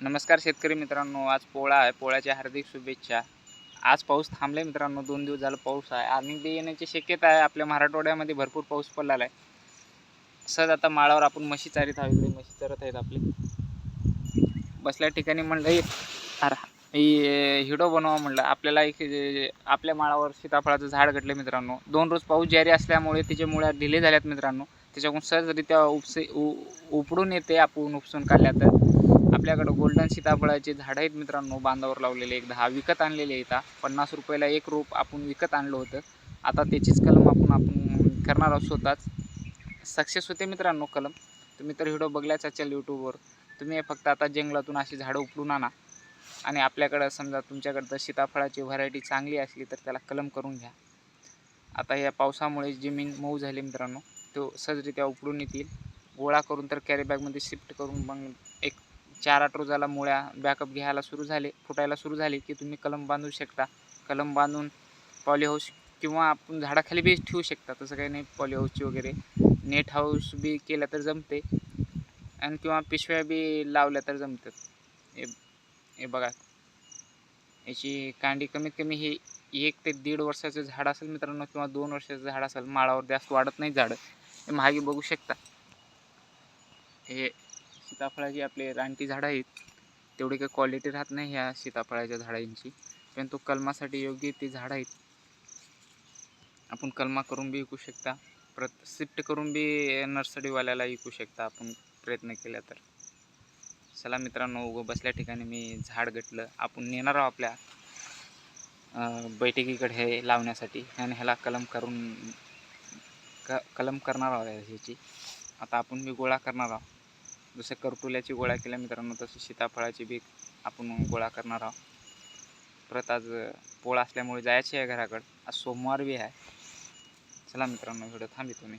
नमस्कार शेतकरी मित्रांनो आज पोळा आहे. पोळ्याच्या हार्दिक शुभेच्छा. आज पाऊस थांबले मित्रांनो दोन दिवस झाला पाऊस आहे. आणि ते येण्याची शक्यता आहे आपल्या मराठवाड्यामध्ये भरपूर पाऊस पडलेला आहे. सहज आता माळावर आपण म्हशी चारीत आहोत इकडे म्हशी चरत आहेत आपली. बसल्या ठिकाणी म्हणलं "ए, अरे ही हिडो बनवा म्हणलं. आपल्याला एक आपल्या माळावर सीताफळाचं झाड घडलं मित्रांनो. दोन रोज पाऊस जारी असल्यामुळे तिचे मुळ्या ढिले झाल्यात मित्रांनो. त्याच्याकडून सहजरित्या उपसे उ उपडून येते आपण उपसून काढल्या तर. आपल्याकडं गोल्डन सीताफळाचे झाडं आहेत मित्रांनो बांधावर लावलेले एक दहा विकत आणलेले आहेत पन्नास रुपयाला एक रोप आपण विकत आणलं होतं. आता त्याचीच कलम आपण आपण करणार आहोत स्वतःच. सक्सेस होते मित्रांनो कलम. तुम्ही तर व्हिडिओ बघल्याच असेल यूट्यूबवर तुम्ही फक्त आता जंगलातून अशी झाडं उपडून आणा. आणि आपल्याकडं समजा तुमच्याकडं जर सीताफळाची व्हरायटी चांगली असली तर त्याला कलम करून घ्या. आता या पावसामुळे जमीन मऊ झाली मित्रांनो. तो सहजरित्या उपडून येतील. गोळा करून तर कॅरीबॅगमध्ये शिफ्ट करून मग एक चार आठ रोजाला मुळ्या बॅकअप घ्यायला सुरू झाले फुटायला सुरू झाले की तुम्ही कलम बांधू शकता. कलम बांधून पॉलीहाऊस किंवा आपण झाडाखाली बी ठेवू शकता तसं काही नाही पॉलीहाऊसची वगैरे. नेट हाऊस बी केलं तर जमते. आणि किंवा पिशव्या बी लावल्या तर जमतात. हे हे बघा. याची कांडी कमीत कमी हे एक ते दीड वर्षाचं झाड असेल मित्रांनो किंवा दोन वर्षाचं झाड असेल माळावर जास्त वाढत नाही झाडं. हे मागे बघू शकता. हे सीताफळाची आपले रानटी झाडं आहेत तेवढी काही क्वालिटी राहत नाही ह्या सीताफळाच्या झाडांची. परंतु कलमासाठी योग्य ती झाडं आहेत. आपण कलमा करून बी विकू शकता. परत शिफ्ट करून बी नर्सरीवाल्याला विकू शकता आपण प्रयत्न केला तर. चला मित्रांनो उगं बसल्या ठिकाणी मी झाड गटलं. आपण नेणार आहोत आपल्या बैठकीकडे हे लावण्यासाठी. आणि ह्याला कलम करून क कलम करणार आहोत ह्याची. आता आपण बी गोळा करणार आहोत. जसं करटुल्याची गोळा केल्या मित्रांनो तसं सीताफळाची बी आपण गोळा करणार आहोत. परत आज पोळा असल्यामुळे जायचे आहे घराकडं. आज सोमवार बी आहे. चला मित्रांनो व्हिडिओ थांबितो मी